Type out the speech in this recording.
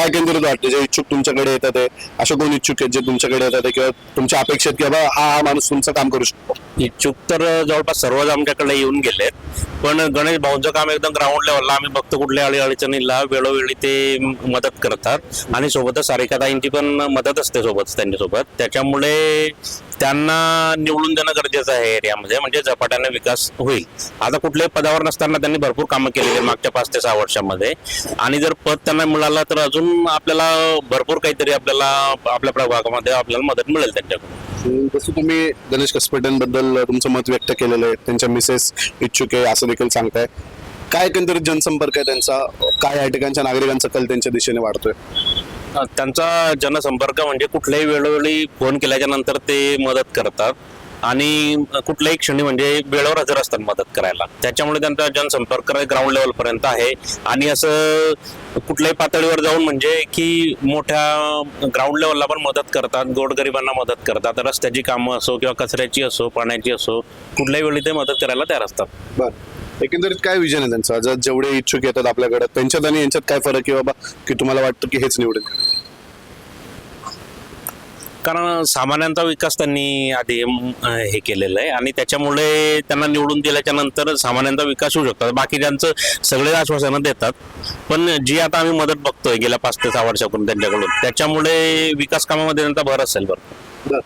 काय केंद्रित वाटतं? जे इच्छुक तुमच्याकडे येतात आहे असे कोण इच्छुक आहेत जे तुमच्याकडे येतात किंवा तुमच्या अपेक्षेत की बाबा हा हा माणूस तुमचं काम करू शकतो? इच्छुक तर जवळपास सर्वच आमच्याकडे येऊन गेले पण गणेश भाऊंचं काम एकदम ग्राउंड लेवलला आम्ही बघतो कुठल्या अडी अडचणीला वेळोवेळी ते मदत करतात. आणि सोबतच सारिकाताईंची पण मदत असते सोबत त्यांच्यासोबत. त्याच्यामुळे त्यांना निवडून देणं गरजेचं आहे एरियामध्ये म्हणजे झपाट्याने विकास होईल. आता कुठल्याही पदावर नसताना त्यांनी भरपूर कामं केलेली आहेत मागच्या पाच ते सहा वर्षामध्ये. आणि जर पद त्यांना मिळालं तर अजून आपल्याला भरपूर काहीतरी आपल्याला आपल्या प्रभागामध्ये आपल्याला मदत मिळेल त्यांच्याकडून. जसं तुम्ही गणेश कसपटेंबद्दल तुमचं मत व्यक्त केलेलं आहे त्यांच्या मिसेस इच्छुक आहे असं देखील सांगताय. काय एकंदरीत जनसंपर्क आहे त्यांचा? काय या ठिकाणच्या नागरिकांचा कल त्यांच्या दिशेने वाढतोय? त्यांचा जनसंपर्क म्हणजे कुठल्याही वेळोवेळी फोन केल्याच्यानंतर ते मदत करतात. आणि कुठल्याही क्षणी म्हणजे वेळेवर हजर असतात मदत करायला. त्याच्यामुळे त्यांचा जनसंपर्क ग्राउंड लेवल पर्यंत आहे. आणि असं कुठल्याही पातळीवर जाऊन म्हणजे की मोठ्या ग्राउंड लेवलला पण मदत करतात गोडगरिबांना मदत करतात रस्त्याची कामं असो किंवा कचऱ्याची असो पाण्याची असो कुठल्याही वेळी ते मदत करायला तयार असतात. बर. एकंदरीत काय विजन आहे त्यांचा? जर जेवढे इच्छुक येतात आपल्याकडे त्यांच्यात आणि यांच्यात काय फरक आहे बाबा की तुम्हाला वाटतं की हेच निवडेल कारण सामान्यांचा विकास त्यांनी आधी हे केलेलं आहे. आणि त्याच्यामुळे त्यांना निवडून दिल्याच्या नंतर सामान्यांचा विकास होऊ शकतो. बाकीच्यांचं सगळे आश्वासनं देतात. पण जी आता आम्ही मदत बघतोय गेल्या पाच ते सहा वर्षापूर्वी त्यांच्याकडून त्याच्यामुळे विकास कामामध्ये त्यांचा भर असेल बरं.